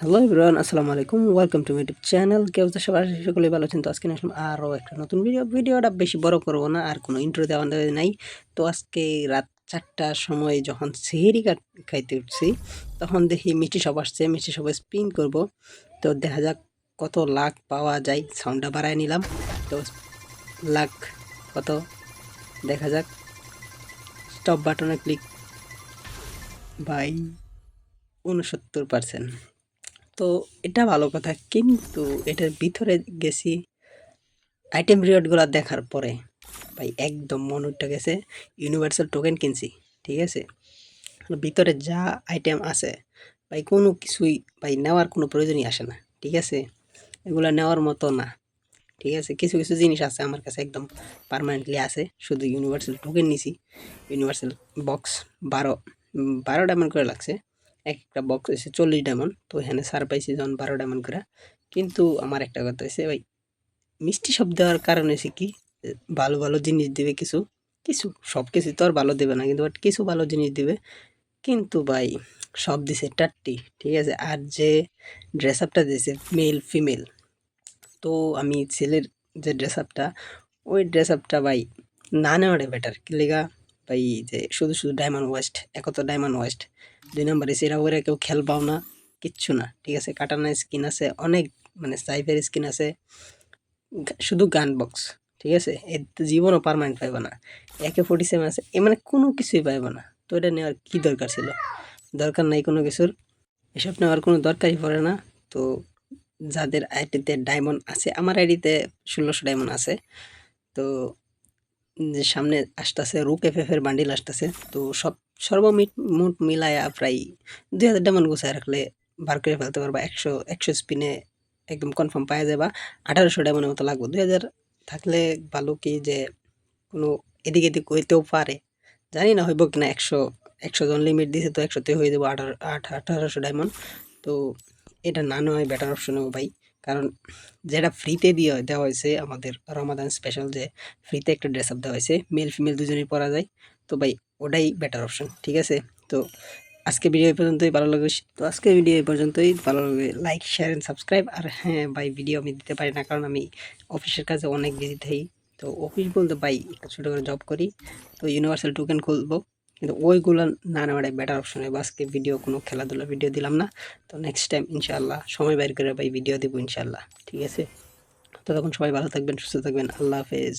Hello everyone আসসালামু আলাইকুম welcome to YouTube channel কেউ তো সবার? সকলে ভালো আছেন। তো আজকে আসলাম আরও একটা নতুন ভিডিও ভিডিওটা বেশি বড় করব না, আর কোনো ইন্ট্রো দেওয়া নাই। তো আজকে রাত চারটার সময় যখন সেহেরি খাইতে উঠছি, তখন দেখি মিষ্টি সব আসছে। মিষ্টি সব স্পিন করব। তো দেখা যাক কত লাখ পাওয়া যায়। সাউন্ডটা বাড়ায় নিলাম। তো লাখ কত? দেখা যাক। স্টপ বাটনে ক্লিক বাই। উনসত্তর পার্সেন্ট তো এটা ভালো কথা। কিন্তু এটার ভিতরে গেছি আইটেম রিওয়ার্ডগুলো দেখার পরে, ভাই একদম মন উঠে গেছে ইউনিভার্সাল টোকেন কিনছি, ঠিক আছে? ভিতরে যা আইটেম আছে, ভাই কোনো কিছুই ভাই নেওয়ার কোনো প্রয়োজনই আসে না, ঠিক আছে? এগুলো নেওয়ার মতো না, ঠিক আছে? কিছু কিছু জিনিস আছে আমার কাছে একদম পারমানেন্টলি আছে, শুধু ইউনিভার্সাল টোকেন নিছি ইউনিভার্সাল বক্স বারো বারো ডায়মন্ড করে লাগছে। এক একটা বক্স হয়েছে চল্লিশ ডায়মন্ড তো এখানে সার পাইছি যখন বারো ডায়মন্ড করে। কিন্তু আমার একটা কথা হয়েছে ভাই, মিষ্টি সব দেওয়ার কারণ হয়েছে কি? ভালো ভালো জিনিস দেবে কিছু কিছু সব কিছু তো আর ভালো দেবে না, কিন্তু বাট কিছু ভালো জিনিস দেবে। কিন্তু ভাই, সব দিছে টাট্টি ঠিক আছে? আর যে ড্রেস আপটা দিয়েছে মেল ফিমেল তো আমি ছেলের যে ড্রেস আপটা ওই ড্রেস আপটা ভাই, না নেওয়াটাই বেটার কি লেগা? ভাই যে শুধু শুধু ডায়মন্ড ওয়েস্ট এক তো ডায়মন্ড ওয়েস্ট দুই নম্বরে সেরা ওরা কেউ খেল পাও না, কিচ্ছু না, ঠিক আছে? কাটানা স্কিন আছে, অনেক মানে সাইফের স্কিন আছে। শুধু গান বক্স ঠিক আছে? এর জীবনও পারমানেন্ট পাইব না। একে ফোর্টি সেভেন আছে, এ মানে কোনো কিছুই পাইব না। তো এটা নেওয়ার কী দরকার ছিল? দরকার নাই কোনো কিছুর। এসব নেওয়ার কোনো দরকারই পড়ে না। তো যাদের আইডিতে ডায়মন্ড আছে, আমার আইডিতে ষোলোশো ডায়মন্ড আছে। তো যে সামনে আসতেছে রুক এফ এফ এর বান্ডিল আসতেছে, তো সব, সর্বমিট, মোট মিলায়া প্রায় দুই হাজার ডায়মন্ড গুছায় রাখলে বার করে ফেলতে পারবা। একশো একশো স্পিনে একদম কনফার্ম পাওয়া যাবা আঠারোশো ডায়মন্ডের মতো লাগবে। দুই হাজার থাকলে ভালো কি যে কোনো এদিক এদিক হইতেও পারে। জানি না হইব কিনা, একশো একশো জন লিমিট দিছে তো একশোতে হয়ে যাব আঠারো আঠারোশো ডায়মন্ড। তো এটা না নয় বেটার অপশন হবে ভাই। কারণ যেটা ফ্রিতে দিয়ে দেওয়া হয়েছে আমাদের রমাদান স্পেশাল যে ফ্রিতে একটা ড্রেস আপ দেওয়া হয়েছে মেল ফিমেল দুজনেই পরা যায়। তো ভাই, ওটাই বেটার অপশন ঠিক আছে? তো আজকে ভিডিও এই পর্যন্তই, ভালো লাগবে তো আজকে ভিডিও এই পর্যন্তই। ভালো লাগবে লাইক শেয়ার অ্যান্ড সাবস্ক্রাইব আর হ্যাঁ ভাই ভিডিও আমি দিতে পারি না কারণ আমি অফিসের কাজে অনেক বিজি থাকি। তো অফিস বলতে ভাই, ছোটো করে জব করি। তো ইউনিভার্সাল টোকেন খুলবো। কিন্তু ওইগুলো না নেওয়াটাই বেটার অপশন হবে আজকে ভিডিও কোনো খেলাধুলা ভিডিও দিলাম না। তো নেক্সট টাইম ইনশাল্লাহ সময় বের করে ভাই ভিডিও দেবো ইনশাল্লাহ ঠিক আছে? তো তখন সবাই ভালো থাকবেন, সুস্থ থাকবেন, আল্লাহ হাফেজ।